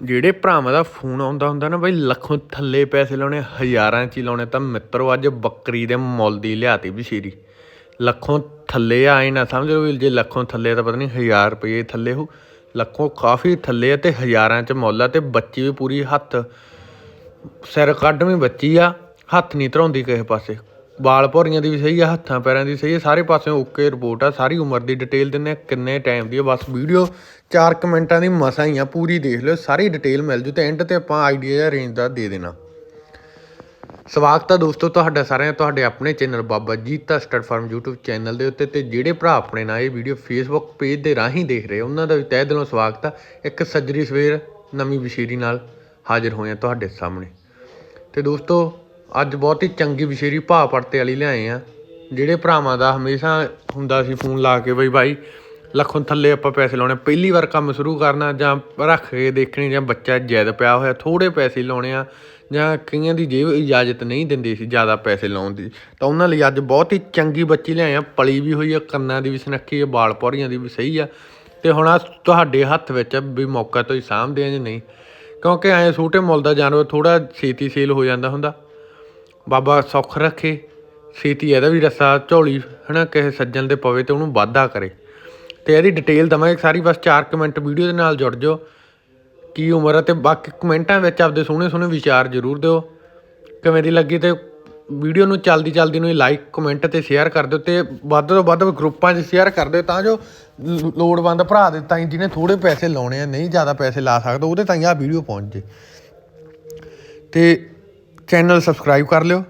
ਜਿਹੜੇ ਭਰਾਵਾਂ ਦਾ ਫੋਨ ਆਉਂਦਾ ਹੁੰਦਾ ਨਾ ਬਈ ਲੱਖੋਂ ਥੱਲੇ ਪੈਸੇ ਲਾਉਣੇ, ਹਜ਼ਾਰਾਂ 'ਚ ਹੀ ਲਾਉਣੇ, ਤਾਂ ਮਿੱਤਰੋ ਅੱਜ ਬੱਕਰੀ ਦੇ ਮੁੱਲ ਦੀ ਲਿਆਤੀ ਬਸ਼ੀਰੀ ਲੱਖੋਂ ਥੱਲੇ ਆਏ ਨਾ ਸਮਝੋ ਵੀ ਜੇ ਲੱਖੋਂ ਥੱਲੇ ਤਾਂ ਪਤਾ ਨਹੀਂ ਹਜ਼ਾਰ ਰੁਪਏ ਥੱਲੇ ਹੋ। ਲੱਖੋਂ ਕਾਫੀ ਥੱਲੇ ਆ ਤੇ ਹਜ਼ਾਰਾਂ 'ਚ ਮੁੱਲ ਆ ਤੇ ਬੱਚੀ ਵੀ ਪੂਰੀ ਹੱਥ ਸਿਰ ਕੱਢਵੀਂ ਬੱਚੀ ਆ, ਹੱਥ ਨਹੀਂ ਧਰਾਉਂਦੀ ਕਿਸੇ ਪਾਸੇ। ਵਾਲ ਭੌਰੀਆਂ ਦੀ ਵੀ ਸਹੀ ਆ, ਹੱਥਾਂ ਪੈਰਾਂ ਦੀ ਸਹੀ ਆ, ਸਾਰੇ ਪਾਸਿਓਂ ਓਕੇ ਰਿਪੋਰਟ ਆ, ਸਾਰੀ ਉਮਰ ਦੀ ਡਿਟੇਲ ਦਿੰਨੇ ਆ, ਕਿੰਨੇ ਟਾਈਮ ਦੀ ਆ, ਬਸ ਵੀਡੀਓ 4 ਮਿੰਟਾਂ ਦੀ ਮਸਾਂ ਹੀ ਆ, ਪੂਰੀ ਦੇਖ ਲਿਓ, ਸਾਰੀ ਡਿਟੇਲ ਮਿਲ ਜੂ ਤੇ ਐਂਡ ਤੇ ਆਪਾਂ ਆਈਡੀਆ ਜਾਂ ਰੇਂਜ ਦਾ ਦੇ ਦੇਣਾ। ਸਵਾਗਤ ਹੈ ਦੋਸਤੋ ਤੁਹਾਡਾ ਸਾਰਿਆਂ ਦਾ, ਤੁਹਾਡੇ ਆਪਣੇ channel Baba Jita stud farm YouTube channel ਦੇ ਉੱਤੇ ਤੇ ਜਿਹੜੇ ਭਰਾ ਆਪਣੇ ਨਾਲ ਇਹ ਵੀਡੀਓ Facebook ਪੇਜ ਦੇ ਰਾਹੀਂ ਦੇਖ ਰਹੇ ਉਹਨਾਂ ਦਾ ਵੀ ਤਹਿ ਦਿਲੋਂ ਸਵਾਗਤ ਆ। ਇੱਕ ਸੱਜਰੀ ਸਵੇਰ ਨਵੀਂ ਵਿਸ਼ੇਰੀ ਨਾਲ ਹਾਜ਼ਰ ਹੋਏ ਆ ਤੁਹਾਡੇ ਸਾਹਮਣੇ। ਤੇ ਦੋਸਤੋ ਅੱਜ ਬਹੁਤ ਹੀ ਚੰਗੀ ਵਿਸ਼ੇਰੀ ਭਾਅ ਪੜਤੇ ਵਾਲੀ ਲਿਆਏ ਆ। ਜਿਹੜੇ ਭਰਾਵਾਂ ਦਾ ਹਮੇਸ਼ਾ ਹੁੰਦਾ ਸੀ ਫੋਨ ਲਾ ਕੇ ਬਈ ਭਾਈ, ਲੱਖੋਂ ਥੱਲੇ ਆਪਾਂ ਪੈਸੇ ਲਾਉਣੇ ਪਹਿਲੀ ਵਾਰ ਕੰਮ ਸ਼ੁਰੂ ਕਰਨਾ ਜਾਂ ਰੱਖ ਕੇ ਦੇਖਣੀ ਜਾਂ ਬੱਚਾ ਜੈਦ ਪਿਆ ਹੋਇਆ ਥੋੜੇ ਪੈਸੇ ਲਾਉਣੇ ਆ ਜਾਂ ਕਈਆਂ ਦੀ ਜੇਬ ਇਜਾਜ਼ਤ ਨਹੀਂ ਦਿੰਦੀ ਸੀ ਜ਼ਿਆਦਾ ਪੈਸੇ ਲਾਉਣ ਦੀ। ਤਾਂ ਉਹਨਾਂ ਲਈ ਅੱਜ ਬਹੁਤ ਹੀ ਚੰਗੀ ਬੱਚੀ ਲਿਆਏ ਆ। ਪਲੀ ਵੀ ਹੋਈ ਆ, ਕੰਨਾਂ ਦੀ ਵੀ ਸੁਨੱਖੀ ਆ, ਵਾਲ ਪੌੜੀਆਂ ਦੀ ਵੀ ਸਹੀ ਆ। ਤੇ ਹੁਣ ਆ ਤੁਹਾਡੇ ਹੱਥ ਵਿੱਚ ਵੀ ਮੌਕਾ ਤੋਂ ਹੀ ਸਾਂਭਦੇ ਆ ਜਾਂ ਨਹੀਂ। ਕਿਉਂਕਿ ਐਂ ਛੋਟੇ ਮੁੱਲ ਦਾ ਜਾਨਵਰ ਥੋੜਾ ਛੇਤੀ ਸੇਲ ਹੋ ਜਾਂਦਾ ਹੁੰਦਾ। ਬਾਬਾ ਸੁੱਖ ਰੱਖੇ, ਛੇਤੀ ਇਹਦਾ ਵੀ ਰੱਸਾ, ਝੋਲੀ, ਹਨਾ, ਕਿਸੇ ਸੱਜਣ ਦੇ ਪਵੇ ਤੇ ਉਹਨੂੰ ਵਾਧਾ ਕਰੇ। ਤੇ ਇਹਦੀ ਡਿਟੇਲ ਦਵਾਂਗੇ, ਸਾਰੀ ਬਸ 4 ਕਮੈਂਟ ਵੀਡੀਓ ਦੇ ਨਾਲ ਜੁੜ ਜਾਓ। ਕੀ ਉਮਰ ਹੈ ਤੇ ਬਾਕੀ ਕਮੈਂਟਾਂ ਵਿੱਚ ਆਪਦੇ ਸੋਹਣੇ ਸੋਹਣੇ ਵਿਚਾਰ ਜ਼ਰੂਰ ਦਿਓ। ਕਿਵੇਂ ਦੀ ਲੱਗੀ ਤੇ ਵੀਡੀਓ ਨੂੰ ਚਲਦੀ ਚਲਦੀ ਨੂੰ ਲਾਈਕ ਕਮੈਂਟ ਤੇ ਸ਼ੇਅਰ ਕਰ ਦਿਓ ਤੇ ਵੱਧ ਤੋਂ ਵੱਧ ਗਰੁੱਪਾਂ 'ਚ ਸ਼ੇਅਰ ਕਰ ਦਿਓ ਤਾਂ ਜੋ ਲੋੜਵੰਦ ਭਰਾ ਦੇ ਤਾਈਂ ਜਿਹਨੇ ਥੋੜੇ ਪੈਸੇ ਲਾਉਣੇ ਆ, ਨਹੀਂ ਜ਼ਿਆਦਾ ਪੈਸੇ ਲਾ ਸਕਦਾ, ਉਹਦੇ ਤਾਈਂ ਆ ਵੀਡੀਓ ਪਹੁੰਚ ਜੇ। ਤੇ ਚੈਨਲ ਸਬਸਕ੍ਰਾਈਬ ਕਰ ਲਿਓ।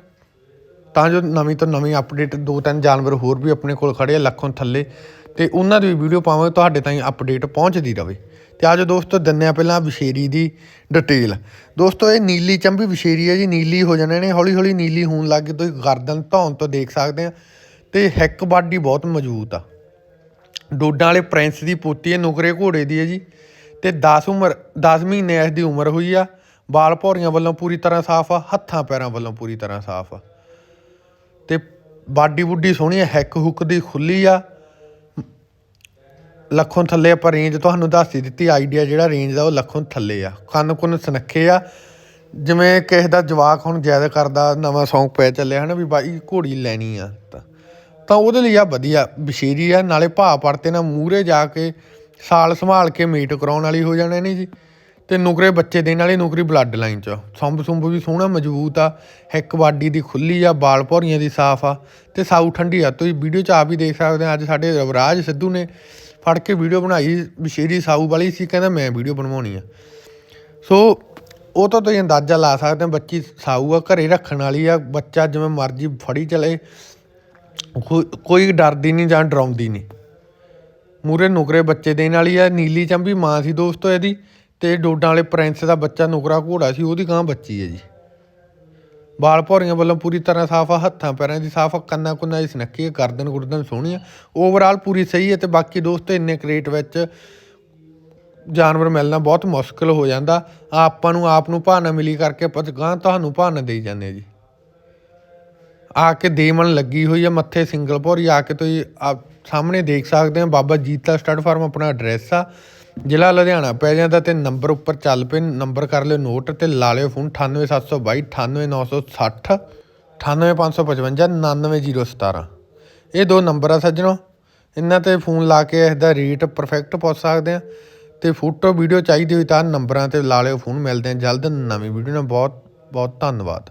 ਤਾਂ ਜੋ ਨਵੀਂ ਤੋਂ ਨਵੀਂ ਅਪਡੇਟ ਦੋ ਤਿੰਨ ਜਾਨਵਰ ਹੋਰ ਵੀ ਆਪਣੇ ਕੋਲ ਖੜੇ ਆ ਲੱਖੋਂ ਥੱਲੇ, ਤੇ ਉਹਨਾਂ ਦੀ ਵੀਡੀਓ ਪਾਵਾਂਗੇ, ਤੁਹਾਡੇ ਤਾਈਂ ਅਪਡੇਟ ਪਹੁੰਚਦੀ ਰਵੇ। ਤੇ ਆਜੋ ਦੋਸਤੋ ਦੰਨਿਆ ਪਹਿਲਾਂ ਵਿਸ਼ੇਰੀ ਦੀ ਡਿਟੇਲ ਦੋਸਤੋ, ਇਹ ਨੀਲੀ ਚੰਬੀ ਵਿਸ਼ੇਰੀ ਹੈ ਜੀ, ਨੀਲੀ ਹੋ ਜਾਣੇ ਨੇ ਹੌਲੀ ਹੌਲੀ ਨੀਲੀ ਹੋਣ ਲੱਗ ਗਈ, ਤੁਸੀਂ ਗਰਦਨ ਧੌਣ ਤੋਂ ਦੇਖ ਸਕਦੇ ਆ। ਤੇ ਹੈਕ ਬਾਡੀ ਬਹੁਤ ਮਜ਼ਬੂਤ ਆ। ਡੋਡਾਂ ਵਾਲੇ ਪ੍ਰਿੰਸ ਦੀ ਪੋਤੀ ਹੈ ਨੁਕਰੇ ਘੋੜੇ ਦੀ ਹੈ ਜੀ। ਤੇ 10 ਉਮਰ 10 ਮਹੀਨੇ ਇਸ ਦੀ ਉਮਰ ਹੋਈ ਆ। ਵਾਲ ਭੌਰੀਆਂ ਵੱਲੋਂ ਪੂਰੀ ਤਰ੍ਹਾਂ ਸਾਫ਼ ਆ, ਹੱਥਾਂ ਪੈਰਾਂ ਵੱਲੋਂ ਪੂਰੀ ਤਰ੍ਹਾਂ ਸਾਫ਼ ਆ। ਤੇ ਬਾਡੀ ਬੁੱਡੀ ਸੋਹਣੀ ਹੈ ਹੈਕ ਹੁੱਕ ਦੀ ਖੁੱਲੀ ਆ। ਲੱਖੋਂ ਥੱਲੇ ਆਪਾਂ ਰੇਂਜ ਤੁਹਾਨੂੰ ਦੱਸ ਹੀ ਦਿੱਤੀ ਆਈਡੀਆ ਜਿਹੜਾ ਰੇਂਜ ਦਾ ਉਹ ਲੱਖੋਂ ਥੱਲੇ ਆ। ਕੰਨ ਕੁੰਨ ਸੁਨੱਖੇ ਆ। ਜਿਵੇਂ ਕਿਸੇ ਦਾ ਜਵਾਕ ਹੁਣ ਜ਼ਿਆਦਾ ਕਰਦਾ, ਨਵਾਂ ਸੌਂਗ ਪੈ ਚੱਲਿਆ ਹਨਾ ਵੀ ਬਾਈ ਘੋੜੀ ਲੈਣੀ ਆ ਤਾਂ। ਤਾਂ ਉਹਦੇ ਲਈ ਆ ਵਧੀਆ, ਬਸ਼ੀਰੀ ਆ, ਨਾਲੇ ਭਾਅ ਪੜਤੇ ਨਾ ਮੂਰੇ ਜਾ ਕੇ ਸਾਲ ਸੰਭਾਲ ਕੇ ਮੀਟ ਕਰਾਉਣ ਵਾਲੀ ਹੋ ਜਾਣਾ ਨਹੀਂ ਜੀ। ਤੇ ਨੁਕਰੇ ਬੱਚੇ ਦੇਣ ਵਾਲੀ ਨੁਕਰੀ ਬਲੱਡ ਲਾਈਨ ਚ ਸੰਭ ਸੁੰਭ ਵੀ ਸੋਹਣਾ ਮਜ਼ਬੂਤ ਆ। ਹਿੱਕ ਬਾਡੀ ਦੀ ਖੁੱਲੀ ਆ, ਬਾਲ ਭੌਰੀਆਂ ਦੀ ਸਾਫ਼ ਆ। ਤੇ ਸਾਊ ਠੰਡੀ ਆ। ਤੁਸੀਂ ਵੀਡੀਓ ਚ ਆਪ ਹੀ ਦੇਖ ਸਕਦੇ ਆ, ਅੱਜ ਸਾਡੇ ਰਵਰਾਜ ਸਿੱਧੂ ਨੇ ਫੜ ਕੇ ਵੀਡੀਓ ਬਣਾਈ ਬਸ਼ੀਰੀ ਸਾਊ ਵਾਲੀ ਸੀ, ਕਹਿੰਦਾ ਮੈਂ ਵੀਡੀਓ ਬਣਵਾਉਣੀ ਆ। ਸੋ, ਉਹ ਤਾਂ ਤੁਸੀਂ ਅੰਦਾਜ਼ਾ ਲਾ ਸਕਦੇ ਹੋ ਬੱਚੀ ਸਾਊ ਆ, ਘਰੇ ਰੱਖਣ ਵਾਲੀ ਆ। ਬੱਚਾ ਜਿਵੇਂ ਮਰਜ਼ੀ ਫੜੀ ਚਲੇ ਕੋ- ਕੋਈ ਡਰਦੀ ਨਹੀਂ ਜਾਂ ਡਰਾਉਂਦੀ ਨਹੀਂ। ਮੂਰੇ ਨੁਕਰੇ ਬੱਚੇ ਦੇਣ ਵਾਲੀ ਆ। ਨੀਲੀ ਚੰਬੀ ਮਾਂ ਸੀ ਦੋਸਤੋ ਇਹਦੀ। ਤੇ ਡੋਡਾਂ ਵਾਲੇ ਪ੍ਰਿੰਸ ਦਾ ਬੱਚਾ ਨੁਕਰਾ ਘੋੜਾ ਸੀ, ਉਹਦੀ ਗਾਂ ਬੱਚੀ ਹੈ ਜੀ। ਵਾਲ ਭੌਰੀਆਂ ਵੱਲੋਂ ਪੂਰੀ ਤਰ੍ਹਾਂ ਸਾਫ਼ ਆ, ਹੱਥਾਂ ਪੈਰਾਂ ਦੀ ਸਾਫ਼ ਆ, ਕੰਨਾਂ ਕੁੰਨਾਂ ਦੀ ਸੁਨੱਖੀ ਆ, ਗਰਦਨ ਗੁਰਦਨ ਸੋਹਣੀ ਆ। ਓਵਰਆਲ ਪੂਰੀ ਸਹੀ ਹੈ ਤੇ ਬਾਕੀ ਦੋਸਤੋ ਇੰਨੇ ਕ੍ਰੇਟ ਵਿੱਚ ਜਾਨਵਰ ਮਿਲਣਾ ਬਹੁਤ ਮੁਸ਼ਕਲ ਹੋ ਜਾਂਦਾ। ਆਪਾਂ ਨੂੰ ਆਪ ਨੂੰ ਭਾਅ ਨਾ ਮਿਲੀ ਕਰਕੇ ਆਪਾਂ ਤੁਹਾਨੂੰ ਭਾਅ ਦੇਈ ਜਾਂਦੇ ਜੀ। ਆ ਕੇ ਦੇਮਣ ਲੱਗੀ ਹੋਈ ਆ, ਮੱਥੇ ਸਿੰਗਲ ਭੌਰੀ ਆ ਕੇ ਤੁਸੀਂ ਆਪ ਸਾਹਮਣੇ ਦੇਖ ਸਕਦੇ ਆ ਬਾਬਾ ਜੀਤਾ ਸਟੱਡ ਫਾਰਮ ਆਪਣਾ ਐਡਰੈਸ ਆ। ਜ਼ਿਲ੍ਹਾ ਲੁਧਿਆਣਾ ਪੈ ਜਾਂਦਾ ਤੇ ਨੰਬਰ ਉੱਪਰ ਚੱਲ ਪਏ, ਨੰਬਰ ਕਰ ਲਿਓ ਨੋਟ ਤੇ ਲਾ ਲਿਓ ਫੋਨ 98722 98960 98555 99017 ਇਹ ਦੋ ਨੰਬਰ ਆ ਸੱਜਣੋ। ਇਹਨਾਂ ਤੇ ਫੋਨ ਲਾ ਕੇ ਇਸ ਦਾ ਰੇਟ ਪਰਫੈਕਟ ਪੁੱਛ ਸਕਦੇ ਆ ਤੇ ਫੋਟੋ ਵੀਡੀਓ ਚਾਹੀਦੀ ਹੋਈ ਤਾਂ ਨੰਬਰਾਂ ਤੇ ਲਾ ਲਿਓ ਫੋਨ ਮਿਲਦੇ ਆ ਜਲਦ ਨਵੀਂ ਵੀਡੀਓ ਨਾਲ। ਬਹੁਤ ਬਹੁਤ ਧੰਨਵਾਦ।